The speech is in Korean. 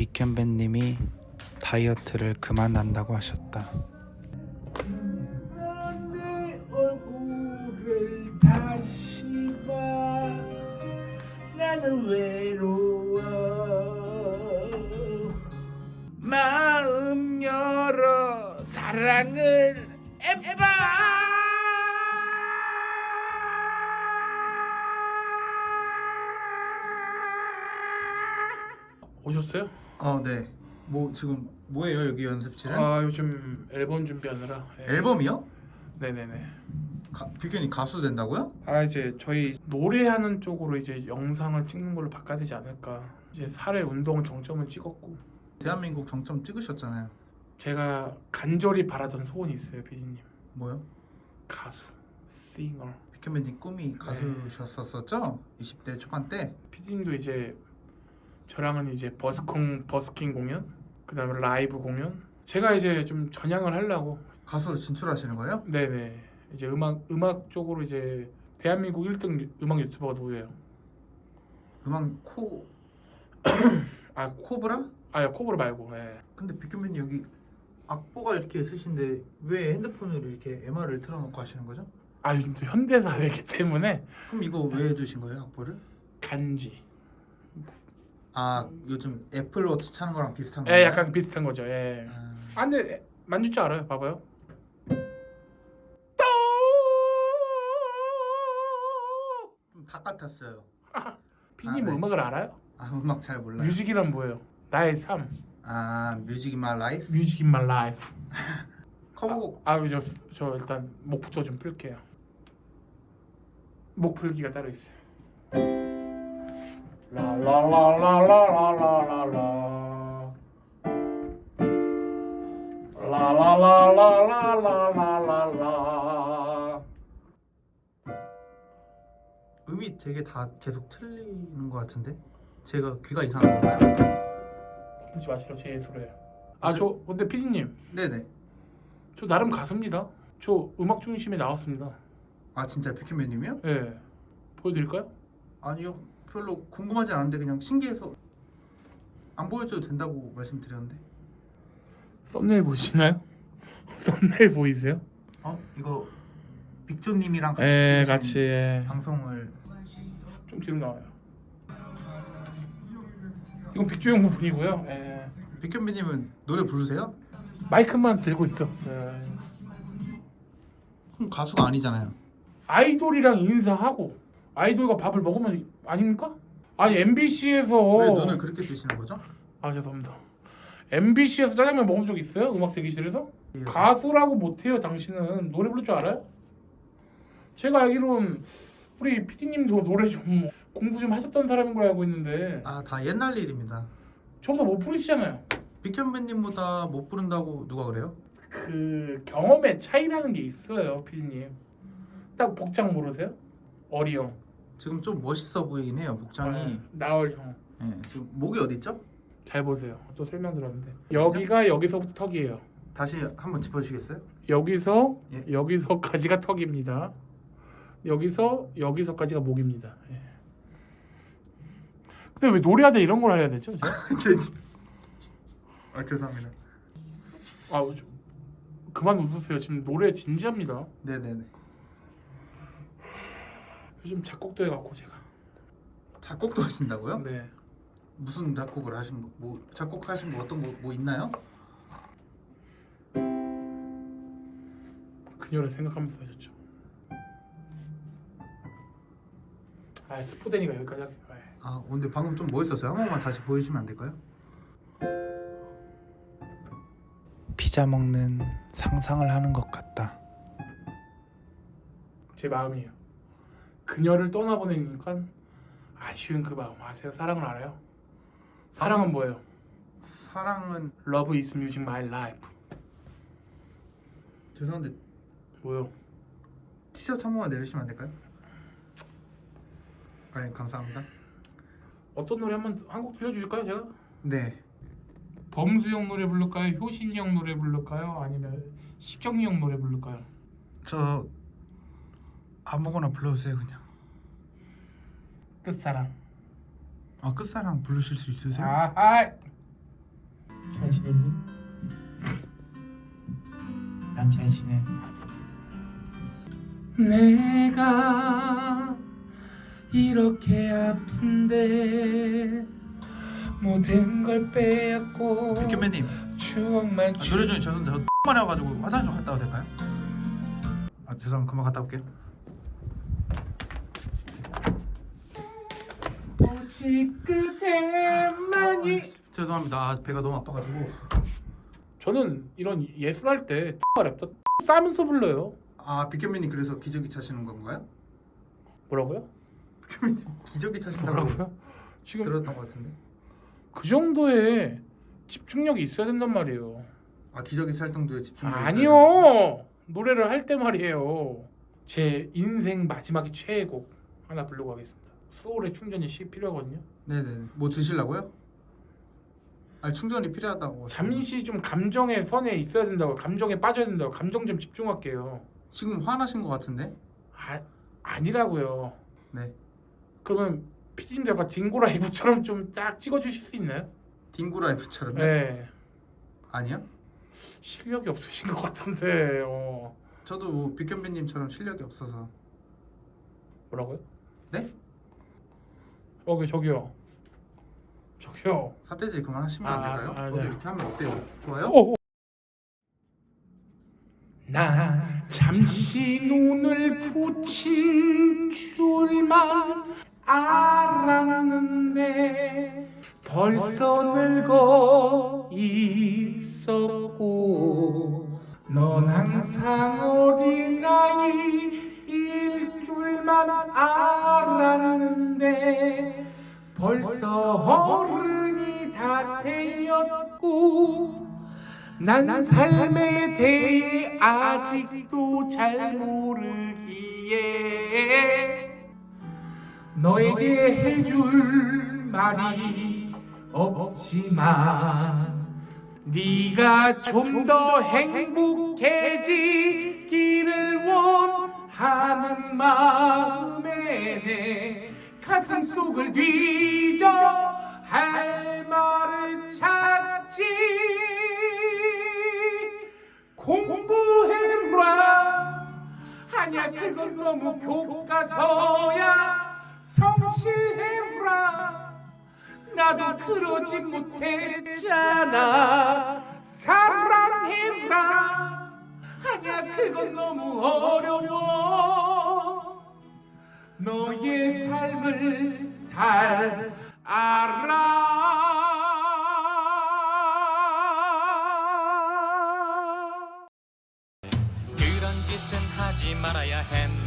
비켄배님이 다이어트를 그만한다고 하셨다. 마음 열어 사랑을 오셨어요? 어, 네. 뭐 지금 뭐예요 여기 연습실은? 아 요즘 앨범 준비하느라 예. 앨범이요? 네네네 가, 빅현이 가수 된다고요? 아 이제 저희 노래하는 쪽으로 이제 영상을 찍는 걸로 바꿔야 되지 않을까 이제 살의 운동 정점을 찍었고 대한민국 정점 찍으셨잖아요. 제가 간절히 바라던 소원이 있어요 피디님 뭐요? 가수 싱어 빅현배님 꿈이 가수셨었었죠? 20대 초반 때. 피디님도 이제 저랑은 이제 버스킹 버스킹 공연 그다음에 라이브 공연 제가 이제 좀 전향을 하려고 가수로 진출하시는 거예요? 네네 이제 음악 음악 쪽으로 이제 대한민국 1등 음악 유튜버가 누구예요? 음악 코 아 코브라? 아야 코브라 말고 예. 근데 빅현배님 여기 악보가 이렇게 있으신데 왜 핸드폰으로 이렇게 MR을 틀어놓고 하시는 거죠? 아 요즘 또 현대 사회이기 때문에 그럼 이거 왜 두신 거예요 악보를? 간지 아 요즘 애플워치 차는 거랑 비슷한 예 거예요? 약간 비슷한 거죠 예. 아, 아 근데 만질 줄 알아요 봐봐요 좀다 같았어요. 피디님 아, 네. 음악을 알아요? 아 음악 잘 몰라요. 뮤직이란 뭐예요? 나의 삶 아 뮤직 인마 라이프 뮤직 인 마이 라이프 커버곡 아, 저, 저 일단 목부터 좀 풀게요 목 풀기가 따로 있어요 라라라라라라라라 라라라라라라라라 음이 되게 다 계속 틀리는 것 같은데 제가 귀가 이상한 건가요? 건드지 마시라 제 예술이에요 아저 근데 피디님 네네 저 나름 가수입니다 저 음악 중심에 나왔습니다 아 진짜 백현배님이요? 예 보여드릴까요? 아니요 별로 궁금하진 않은데 그냥 신기해서 안 보여줘도 된다고 말씀드렸는데 썸네일 보시나요? 썸네일 보이세요? 어 이거 빅조님이랑 같이 예 찍으신 같이 예. 방송을 좀 뒤로 나와요 이건 빅조 형 부분이고요 예. 백현배님은 노래 부르세요? 마이크만 들고 있었어요 그럼 가수가 아니잖아요 아이돌이랑 인사하고 아이돌과 밥을 먹으면 아닙니까? 아니 MBC에서 왜 눈을 그렇게 뜨시는 거죠? 아 죄송합니다 MBC에서 짜장면 먹은 적 있어요? 음악 대기실에서? 예. 가수라고 못해요 당신은 노래 부를 줄 알아요? 제가 알기로는 우리 PD님도 노래 좀 공부 좀 하셨던 사람인 걸 알고 있는데 아 다 옛날 일입니다 저보다 못 부르시잖아요 빅현배님보다 못 부른다고 누가 그래요? 그 경험의 차이라는 게 있어요 PD님 딱 복장 모르세요? 어리 형 지금 좀 멋있어 보이긴 해요 복장이 네, 나얼 형 예, 지금 목이 어디 있죠? 잘 보세요. 또 설명 들었는데 여기가 여기서부터 턱이에요. 다시 한번 짚어주시겠어요? 여기서 예. 여기서까지가 턱입니다. 여기서 여기서까지가 목입니다. 예. 근데 왜 노래할 때 이런 걸 해야 되죠? 제아 죄송합니다 아 저- 그만 웃으세요. 지금 노래 진지합니다. 네네네 요즘 작곡도 해갖고 제가. 작곡도 하신다고요? 네. 무슨 작곡을 하신 거? 뭐 작곡하신 거 어떤 거 뭐 있나요? 그녀를 생각하면서 하셨죠. 아 스포데니가 여기까지 할게요. 예. 아 근데 방금 좀 멋있었어요 한 번만 다시 보여주시면 안 될까요? 피자 먹는 상상을 하는 것 같다. 제 마음이에요. 그녀를 떠나보내니까 아쉬운 그 마음 아세요? 사랑을 알아요? 사랑은 뭐예요? 사랑은 Love is music my life. 죄송한데 뭐요? 티셔츠 한 번만 내주시면 안 될까요? 아 감사합니다 어떤 노래 한번 한곡 들려주실까요? 제가 네 범수형 노래 부를까요? 효신이 형 노래 부를까요? 아니면 식경이 형 노래 부를까요? 저 아무거나 불러주세요 그냥 끝사랑. 아 끝사랑 부르실 수 있으세요? 아, 아, 잘 지내니? 난 잘 지내. 내가 이렇게 아픈데 모든 걸 빼앗고 백현매님 추억만 아, 노래 중에 죄송한데 저 말해가지고 화장실 좀 갔다 와도 될까요? 아 죄송합니다 금방 갔다 올게요 오직 그대만이. 아, 죄송합니다. 아, 배가 너무 아파가지고. 저는 이런 예술할 때 랩도 싸면서 불러요. 아 백현매님 그래서 기저귀 차시는 건가요? 뭐라고요? 백현매님 기저귀 차신다고 뭐라고요? 지금 들었던 것 같은데. 그 정도의 집중력이 있어야 된단 말이에요. 아 기저귀 찰 정도의 집중력이 있어야 아니요! 노래를 할 때 말이에요. 제 인생 마지막이 최애곡 하나 부르고 가겠습니다 소울의 충전이 시 필요하거든요. 네네 뭐 드실라고요? 아니 충전이 필요하다고 잠시 좀 감정의 선에 있어야 된다고 감정에 빠져야 된다고 감정 좀 집중할게요 지금 화나신 것 같은데? 아, 아니라고요 네 그러면 피디님 약간 딩고라이브처럼 좀 딱 찍어주실 수 있나요? 딩고라이브처럼요? 네 아니요? 실력이 없으신 것 같은데 어. 저도 뭐 백현배님처럼 실력이 없어서 뭐라고요? 네? 어, 저기요 저기요 사태질 그만하시면 안 아, 될까요? 아, 저도 네. 이렇게 하면 어때요? 좋아요? 어. 난 잠시 눈을 붙인 줄만 알았는데 벌써 늙어 있었고 넌 항상 어린아이일 줄만 알았는데 벌써 어른이 다 되었고 난 삶에 대해 아직도 잘 모르기에 너에게 해줄 말이 없지만 네가 좀 더 행복해지기를 원하는 마음에 내 가슴 속을 뒤져 할 말을 찾지. 공부해라. 아니야 그건 너무 교과서야. 성실해라. 나도 그러지 못했잖아. 사랑해라. 아니야 그건 너무 어려워 너의 삶을 잘 알아. 그런 짓은 하지 말아야 했는데